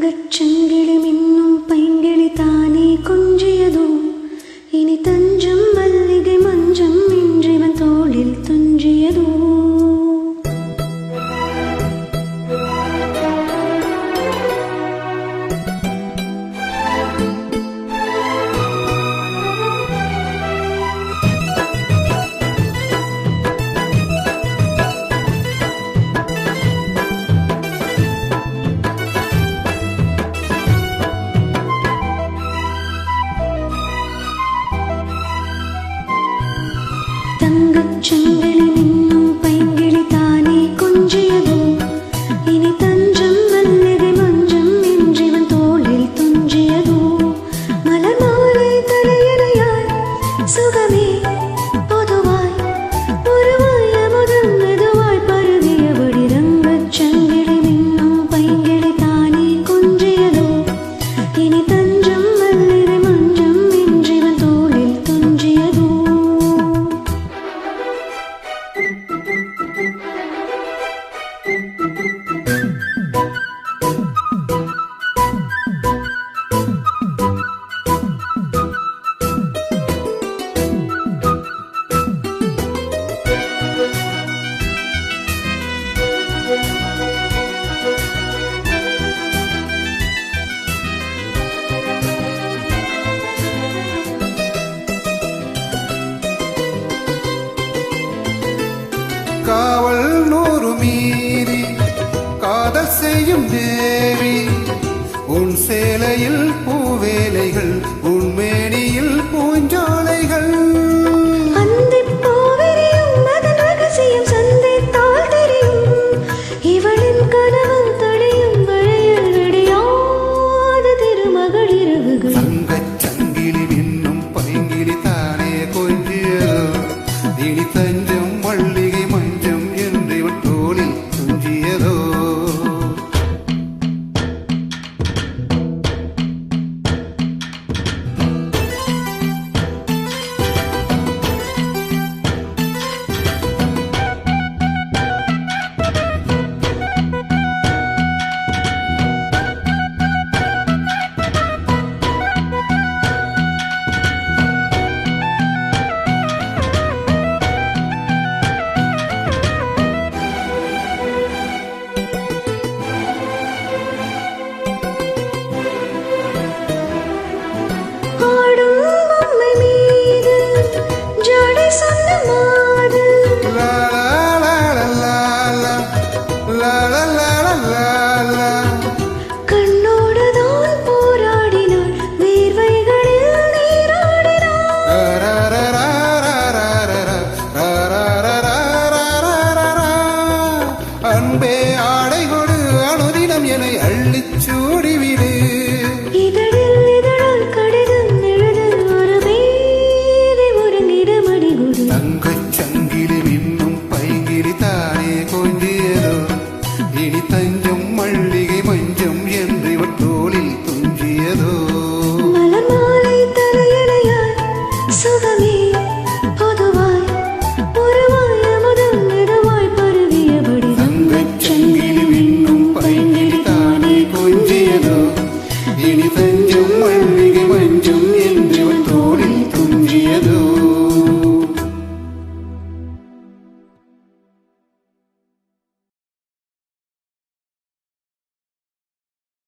தங்கச் chân செய்யும் தேவி உன் சேலையில் பூவேலைகள் വേദന അള്ളിച്ചൂടി